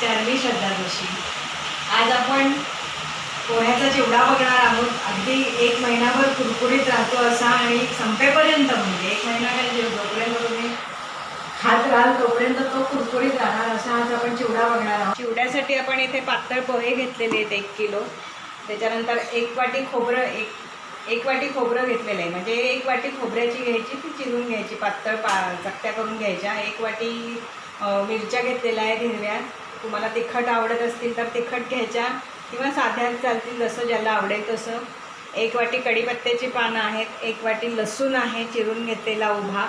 नमस्कार मी श्रद्धा जोशी आज आपण पोह्याचा चिवडा बघणार आहोत. अगदी एक महिनाभर कुरकुरीत राहतो असा आणि संपेपर्यंत म्हणजे एक महिना काय जेव जोपर्यंत तुम्ही खात राहाल तोपर्यंत तो कुरकुरीत राहणार असा आज आपण चिवडा बघणार आहोत. चिवड्यासाठी आपण इथे पातळ पोहे घेतलेले आहेत एक किलो. त्याच्यानंतर एक वाटी खोबरं एक एक वाटी खोबरं घेतलेलं आहे. म्हणजे एक वाटी खोबऱ्याची घ्यायची ती चिरून घ्यायची? पातळ पा चकट्या करून घ्यायच्या. एक वाटी मिरच्या घेतलेल्या आहेत हिरव्या. तुम्हाला तिखट आवडत असतील तर तिखट घ्यायच्या किंवा साध्या चालतील जसं ज्याला आवडेल तसं. एक वाटी कढीपत्त्याची पानं आहेत एक वाटी लसूण आहे चिरून घेतलेला उभा.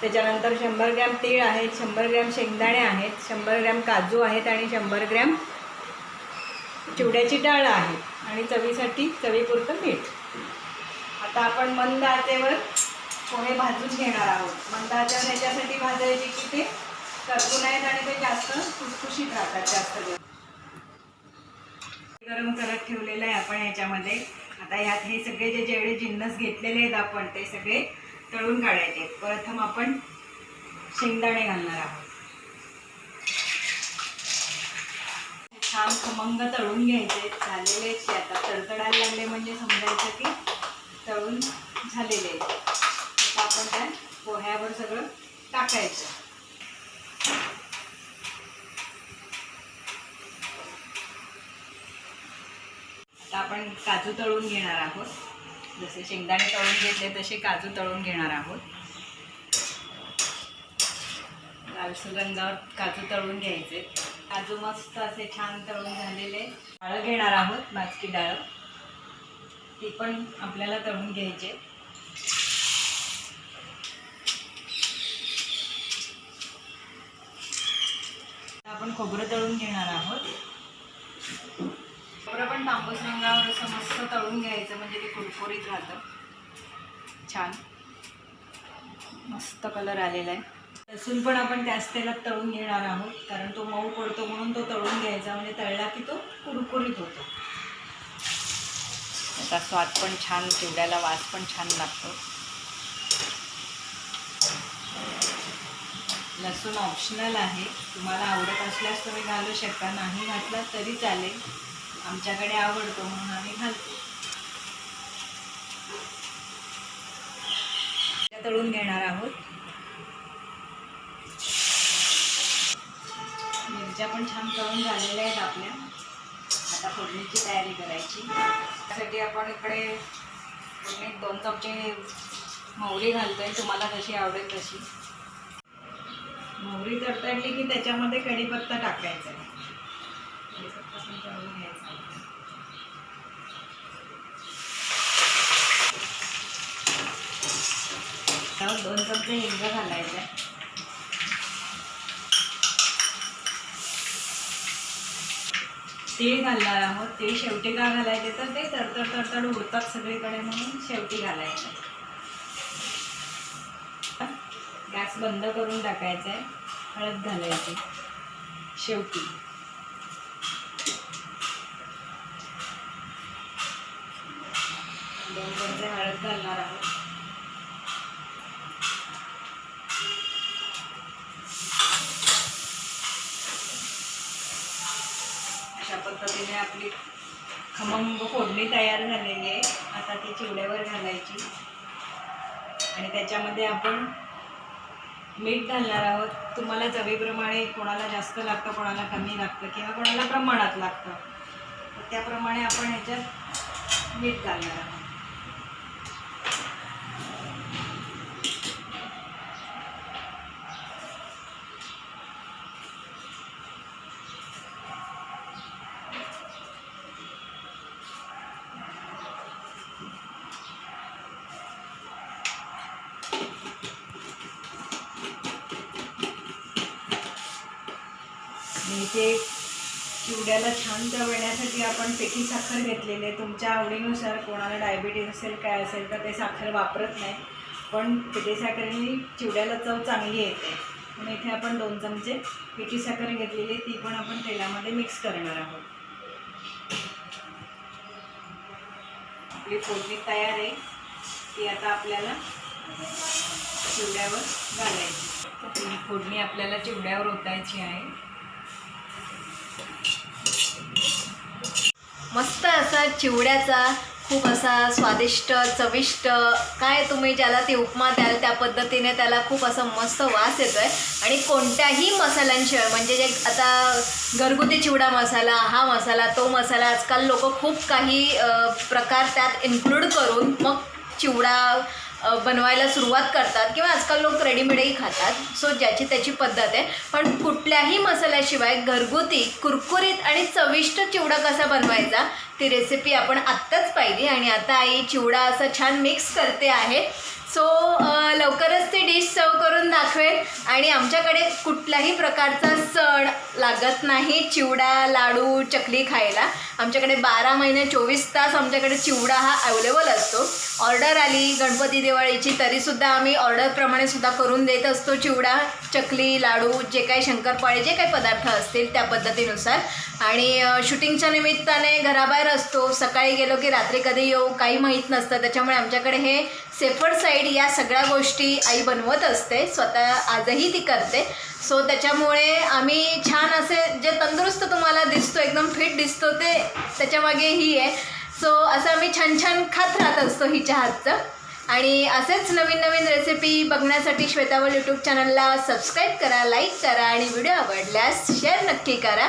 त्याच्यानंतर शंभर ग्रॅम तीळ आहेत शंभर ग्रॅम शेंगदाणे आहेत शंभर ग्रॅम काजू आहेत आणि शंभर ग्रॅम चिवड्याची डाळ आहे आणि चवीसाठी चवीपुरतं मीठ. आता आपण मंद आचेवर पोहे भाजून घेणार आहोत. मंद आचेवर ह्याच्यासाठी भाजायचे की ते करपून आहेत आणि ते जास्त खुसखुशीत राहतात जास्त दिवस. गरम करत ठेवलेलं आहे आपण ह्याच्यामध्ये आता ह्यात हे सगळे जे जेवढे जिन्नस घेतलेले आहेत आपण ते सगळे तळून काढायचे. प्रथम आपण शेंगदाणे घालणार आहोत. छान खमंग तळून घ्यायचे. झालेले आहेत ते आता. तडतडायला लागले म्हणजे समजायचं की तळून झालेले आहेत. आता आपण त्या पोह्यावर सगळं टाकायचं. आता आपण काजू तळून घेणार आहोत. जसे शेंगदाणे तळून घेतले तसे काजू तळून घेणार आहोत. लाल सुगंधावर काजू तळून घ्यायचे. काजू मस्त असे छान तळून झालेले. डाळ घेणार आहोत भाजकी डाळ. ती पण आपल्याला तळून घ्यायचे. आपण खोबरं तळून घेणार आहोत. खोबरं पण तांबूस रंगावर असं मस्त तळून घ्यायचं म्हणजे ते कुरकुरीत राहतं. छान. मस्त कलर आलेला आहे. लसूण पण आपण त्याच तेलात तळून घेणार आहोत कारण तो मऊ पडतो म्हणून तो तळून घ्यायचा म्हणजे तळला की तो कुरकुरीत होतो. त्याचा स्वाद पण छान चिवड्याला वास पण छान लागतो. लसूण ऑप्शनल आहे. तुम्हाला आवडत असल्यास तुम्ही घालू शकता नाही घातला तरी चालेल. आमच्याकडे आवडतो म्हणून आम्ही घालतो. तळून घेणार आहोत. मिरच्या पण छान तळून झालेल्या आहेत आपल्या. आता फोडणीची तयारी करायची. त्यासाठी आपण इकडे फोडणीत दोन चमचे मोहरी घालतोय. तुम्हाला जशी आवडेल तशी. मोहरी तडतडली की त्याच्यामध्ये कढीपत्ता टाकायचा आहे. कढीपत्ता पण घ्यायचा. दोन चमचे हिंग घालायचं. आहे तीळ घालणार आहोत. ते शेवटी का घालायचे? तर ते तडतड तडतड उडतात सगळीकडे म्हणून शेवटी घालायचं. गॅस बंद करून टाकायचा. आहे हळद घालायची. शेवटी. दोन चमचे हळद घालणार आहोत. पद्धतीने आपली खमंग फोडणी तयार झालेली आहे. आता ती चिवड्यावर घालायची. आणि त्याच्यामध्ये आपण मीठ घालणार आहोत. तुम्हाला चवीप्रमाणे कोणाला जास्त लागतं कोणाला कमी लागतं किंवा कोणाला प्रमाणात लागतं. तर त्याप्रमाणे आपण ह्याच्यात मीठ घालणार आहोत. आणि इथे चिवड्याला छान चव येण्यासाठी आपण पिठी साखर घेतलेली आहे. तुमच्या आवडीनुसार कोणाला डायबिटीज असेल काय असेल तर ते साखर वापरत नाही. पण पिठी साखरेने चिवड्याला चव चांगली येते. म्हणून इथे आपण दोन चमचे पिठी साखर घेतलेली आहे. ती पण आपण तेलामध्ये मिक्स करणार आहोत. आपली फोडणी तयार आहे. ती आता आपल्याला चिवड्यावर घालायची. फोडणी आपल्याला चिवड्यावर ओतायची आहे. मस्त असा चिवड्याचा खूप असा स्वादिष्ट चविष्ट काय तुम्ही ज्याला ती उपमा द्याल त्या पद्धतीने त्याला खूप असा मस्त वास येतो आहे आणि कोणत्याही मसाल्यांशिवाय म्हणजे जे आता घरगुती चिवडा मसाला हा मसाला तो मसाला आजकाल लोक खूप काही प्रकार त्यात इन्क्लूड करून मग चिवडा बनवायला सुरुवात करतात किंवा आजकाल लोक रेडीमेडही खातात. सो ज्याची त्याची पद्धत आहे. पण कुठल्याही मसाल्याशिवाय घरगुती कुरकुरीत आणि चविष्ट चिवडा कसा बनवायचा ती रेसिपी आपण आत्ताच पाहिली. आणि आता आई चिवडा असं छान मिक्स करते आहे. सो लवकरच ती डिश सर्व करून दाखवेल. आणि आमच्याकडे कुठल्याही प्रकारचा सण लागत नाही चिवडा लाडू चकली खायला. आमच्याकडे बारा महिने चोवीस तास आमच्याकडे चिवडा हा अवेलेबल असतो. ऑर्डर आली गणपती दिवाळीची तरीसुद्धा आम्ही ऑर्डरप्रमाणे सुद्धा करून देत असतो चिवडा चकली लाडू जे काही शंकरपाळे जे काही पदार्थ असतील त्या पद्धतीनुसार. आणि शूटिंगच्या निमित्ताने घराबाहेर असतो. सकाळी गेलो की रात्री कधी येऊ काही माहीत नसतं. त्याच्यामुळे आमच्याकडे हे सेफर साईड या सगळ्या गोष्टी आई बनवत असते स्वतः आजही ती करते. सो त्याच्यामुळे आम्ही छान असे जे तंदुरुस्त तुम्हाला दिसतो एकदम फिट दिसतो ते त्याच्यामागे ही आहे. सो असं आम्ही छान छान खात राहत असतो हिच्या हातचं. आणि असेच नवीन नवीन रेसिपी बघण्यासाठी श्वेतावल यूट्यूब चॅनलला सबस्क्राईब करा लाईक करा आणि व्हिडिओ आवडल्यास शेअर नक्की करा.